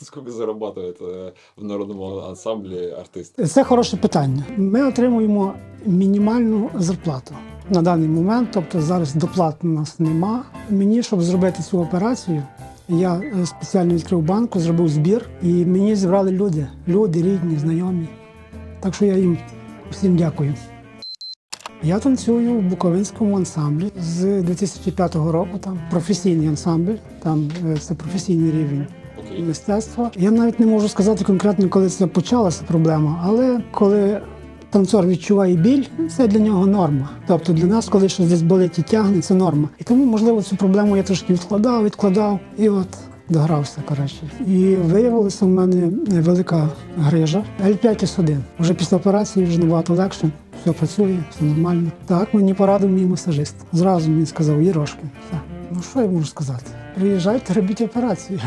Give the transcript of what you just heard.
Сколько зарабатывает э, в народному ансамблі артист? Це хороше питання. Ми отримуємо мінімальну зарплату на даний момент, тобто зараз доплат у нас нема. Мені, щоб зробити цю операцію, я е, спеціально відкрив банку, зробив збір, і мені зібрали люди, люди, рідні, знайомі. Так що я їм всім дякую. Я танцюю в Буковинському ансамблі з 2005 року. Там професійний ансамбль, там е, це професійний рівень. Мистецтва. Я навіть не можу сказати конкретно, коли це почалася проблема, але коли танцор відчуває біль, це для нього норма. Тобто для нас, коли щось десь болить і тягне, це норма. І тому, можливо, цю проблему я трошки відкладав, відкладав, і от догрався, коротше. І виявилася в мене велика грижа L5S1. Вже після операції вже набагато легше. Все працює, все нормально. Так мені порадив мій масажист. Зразу мені сказав, Єрошки. Все. Ну що я можу сказати? Приїжджайте, робіть операцію.